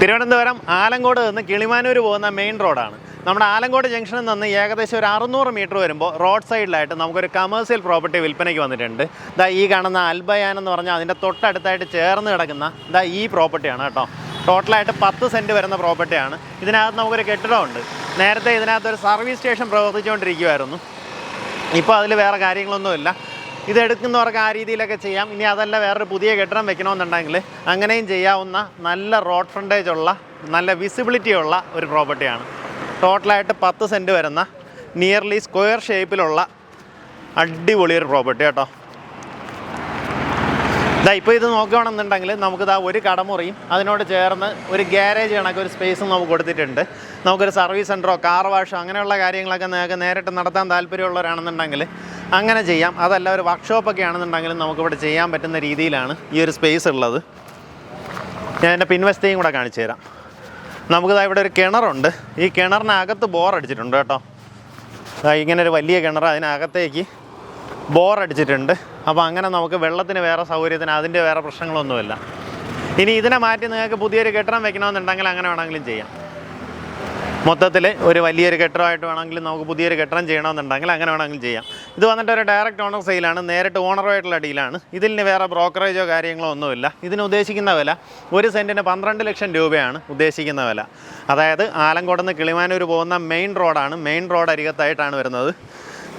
തിരുവനന്തപുരം ആലങ്കോട് നിന്ന് കിളിമാനൂർ പോകുന്ന മെയിൻ റോഡാണ് നമ്മുടെ ആലങ്കോട് ജംഗ്ഷനിൽ നിന്ന് ഏകദേശം ഒരു അറുന്നൂറ് മീറ്റർ വരുമ്പോൾ റോഡ് സൈഡിലായിട്ട് നമുക്കൊരു കമേഴ്സ്യൽ പ്രോപ്പർട്ടി വിൽപ്പനയ്ക്ക് വന്നിട്ടുണ്ട്. ദാ ഈ കാണുന്ന അൽബയാൻ എന്ന് പറഞ്ഞാൽ അതിന്റെ തൊട്ടടുത്തായിട്ട് ചേർന്ന് കിടക്കുന്ന ദാ ഈ പ്രോപ്പർട്ടിയാണ് കേട്ടോ. ടോട്ടലായിട്ട് പത്ത് സെന്റ് വരുന്ന പ്രോപ്പർട്ടിയാണ് ഇതിനകത്ത് നമുക്കൊരു കെട്ടിടമുണ്ട് നേരത്തെ ഇതിനകത്ത് ഒരു സർവീസ് സ്റ്റേഷൻ പ്രവർത്തിച്ചുകൊണ്ടിരിക്കുമായിരുന്നു ഇപ്പോൾ അതിൽ വേറെ കാര്യങ്ങളൊന്നുമില്ല. ഇത് എടുക്കുന്നവർക്ക് ആ രീതിയിലൊക്കെ ചെയ്യാം. ഇനി അതല്ല വേറൊരു പുതിയ കെട്ടിടം വെക്കണമെന്നുണ്ടെങ്കിൽ അങ്ങനെയും ചെയ്യാവുന്ന നല്ല റോഡ് ഫ്രണ്ടേജ് ഉള്ള നല്ല വിസിബിലിറ്റി ഉള്ള ഒരു പ്രോപ്പർട്ടിയാണ് ടോട്ടലായിട്ട് പത്ത് സെന്റ് വരുന്ന നിയർലി സ്ക്വയർ ഷേപ്പിലുള്ള അടിപൊളി ഒരു പ്രോപ്പർട്ടി കേട്ടോ. ഇതാ ഇപ്പോൾ ഇത് നോക്കുകയാണെന്നുണ്ടെങ്കിൽ നമുക്കിതാ ഒരു കടമുറിയും അതിനോട് ചേർന്ന് ഒരു ഗ്യാരേജ് കണക്ക് ഒരു സ്പേസും നമുക്ക് കൊടുത്തിട്ടുണ്ട്. നമുക്കൊരു സർവീസ് സെന്ററോ കാർ വാഷോ അങ്ങനെയുള്ള കാര്യങ്ങളൊക്കെ നിങ്ങൾക്ക് നേരിട്ട് നടത്താൻ താല്പര്യമുള്ളവരാണെന്നുണ്ടെങ്കിൽ അങ്ങനെ ചെയ്യാം. അതല്ല ഒരു വർക്ക്ഷോപ്പൊക്കെ ആണെന്നുണ്ടെങ്കിലും നമുക്കിവിടെ ചെയ്യാൻ പറ്റുന്ന രീതിയിലാണ് ഈ ഒരു സ്പേസ് ഉള്ളത്. ഞാൻ എന്റെ പിൻവശത്തെയും കൂടെ കാണിച്ചു തരാം. നമുക്കിതാ ഇവിടെ ഒരു കിണറുണ്ട്. ഈ കിണറിനകത്ത് ബോർ അടിച്ചിട്ടുണ്ട് കേട്ടോ. ഇങ്ങനെ ഒരു വലിയ കിണർ അതിനകത്തേക്ക് ബോർ അടിച്ചിട്ടുണ്ട്. അപ്പോൾ അങ്ങനെ നമുക്ക് വെള്ളത്തിന് വേറെ സൗകര്യത്തിന് അതിന്റെ വേറെ പ്രശ്നങ്ങളൊന്നുമില്ല. ഇനി ഇതിനെ മാറ്റി നിങ്ങൾക്ക് പുതിയൊരു കെട്ടിടം വെക്കണമെന്നുണ്ടെങ്കിൽ അങ്ങനെ വേണമെങ്കിലും ചെയ്യാം. മൊത്തത്തിൽ ഒരു വലിയൊരു കെട്ടിടമായിട്ട് വേണമെങ്കിലും നമുക്ക് പുതിയൊരു കെട്ടിടം ചെയ്യണമെന്നുണ്ടെങ്കിൽ അങ്ങനെ വേണമെങ്കിലും ചെയ്യാം. ഇത് വന്നിട്ട് ഒരു ഡയറക്റ്റ് ഓണർ സെയിലാണ് നേരിട്ട് ഓണറുമായിട്ടുള്ള ഡീലാണ് ഇതിന് വേറെ ബ്രോക്കറേജോ കാര്യങ്ങളോ ഒന്നുമില്ല. ഇതിന് ഉദ്ദേശിക്കുന്ന വില ഒരു സെന്റിന് പന്ത്രണ്ട് ലക്ഷം രൂപയാണ് ഉദ്ദേശിക്കുന്ന വില. അതായത് ആലങ്കോട് നിന്ന് കിളിമാനൂർ പോകുന്ന മെയിൻ റോഡാണ് മെയിൻ റോഡ് അരികത്തായിട്ടാണ് വരുന്നത്.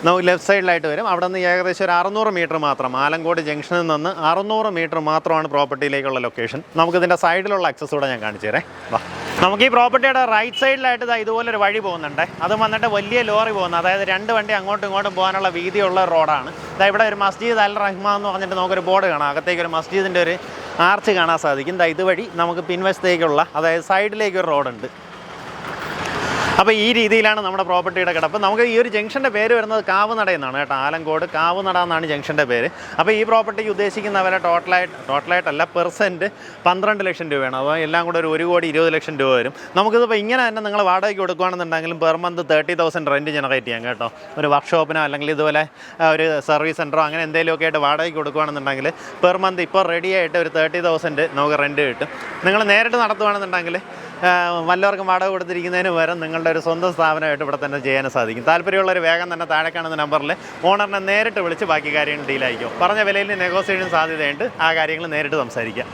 നമുക്ക് ലെഫ്റ്റ് സൈഡിലായിട്ട് വരും. അവിടെ നിന്ന് ഏകദേശം ഒരു അറുന്നൂറ് മീറ്റർ മാത്രം ആലങ്കോട് ജംഗ്ഷനിൽ നിന്ന് അറുന്നൂറ് മീറ്റർ മാത്രമാണ് പ്രോപ്പർട്ടിയിലേക്കുള്ള ലൊക്കേഷൻ നമുക്കിതിന്റെ സൈഡിലുള്ള അക്സസ് കൂടെ ഞാൻ കാണിച്ചു തരാം. വാ. നമുക്ക് ഈ പ്രോപ്പർട്ടിയുടെ റൈറ്റ് സൈഡിലായിട്ട് ഇതാ ഇതുപോലെ ഒരു വഴി പോകുന്നുണ്ട്. അത് വന്നിട്ട് വലിയ ലോറി പോകുന്നത് അതായത് രണ്ട് വണ്ടി അങ്ങോട്ടും ഇങ്ങോട്ടും പോകാനുള്ള വീതിയുള്ള റോഡാണ്. ഇതാ ഇവിടെ ഒരു മസ്ജിദ് അൽ റഹ്മാൻ എന്ന് പറഞ്ഞിട്ട് നമുക്കൊരു ബോർഡ് കാണാം. അകത്തേക്ക് ഒരു മസ്ജിദിന്റെ ഒരു ആർച്ച് കാണാൻ സാധിക്കും. ഇതാ ഇതുവഴി നമുക്ക് പിൻവശത്തേക്കുള്ള അതായത് സൈഡിലേക്ക് ഒരു റോഡുണ്ട്. അപ്പോൾ ഈ രീതിയിലാണ് നമ്മുടെ പ്രോപ്പർട്ടിയുടെ കിടപ്പ്. നമുക്ക് ഈ ഒരു ജംഗ്ഷന്റെ പേര് വരുന്നത് കാവുനട എന്നാണ് കേട്ടോ ആലങ്കോട്. കാവുനട എന്നാണ് ജംഗ്ഷന്റെ പേര്. അപ്പോൾ ഈ പ്രോപ്പർട്ടിക്ക് ഉദ്ദേശിക്കുന്നവരെ ടോട്ടലായിട്ട് ടോട്ടലായിട്ടല്ല പെർസെന്റ് പന്ത്രണ്ട് ലക്ഷം രൂപയാണ് അപ്പോൾ എല്ലാം കൂടെ ഒരു ഒരു കോടി ഇരുപത് ലക്ഷം രൂപ വരും. നമുക്കിതിപ്പോൾ ഇങ്ങനെ തന്നെ നിങ്ങൾ വാടകയ്ക്ക് കൊടുക്കുകയാണെന്നുണ്ടെങ്കിലും per month thirty thousand rent generate ചെയ്യാം കേട്ടോ. ഒരു വർക്ക്ഷോപ്പിനോ അല്ലെങ്കിൽ ഇതുപോലെ ഒരു സർവീസ് സെന്ററോ അങ്ങനെ എന്തെങ്കിലുമൊക്കെ ആയിട്ട് വാടകയ്ക്ക് കൊടുക്കുകയാണെന്നുണ്ടെങ്കിൽ പെർ മന്ത് ഇപ്പോൾ റെഡിയായിട്ട് ഒരു തേർട്ടി തൗസൻഡ് നമുക്ക് റെന്റ് കിട്ടും. നിങ്ങൾ നേരിട്ട് നടത്തുകയാണെന്നുണ്ടെങ്കിൽ വല്ലവർക്കും വാടക കൊടുത്തിരിക്കുന്നതിന് പകരം നിങ്ങളുടെ ഒരു സ്വന്തം സ്ഥാപനമായിട്ട് ഇവിടെ തന്നെ ചെയ്യാൻ സാധിക്കും. താല്പര്യമുള്ളവർ വേഗം തന്നെ താഴെ കാണുന്ന നമ്പറിൽ ഓണറിനെ നേരിട്ട് വിളിച്ച് ബാക്കി കാര്യങ്ങൾ ഡീലായിരിക്കും പറഞ്ഞ വിലയിൽ നെഗോസിയേഷൻ സാധ്യതയുണ്ട്. ആ കാര്യങ്ങൾ നേരിട്ട് സംസാരിക്കാം.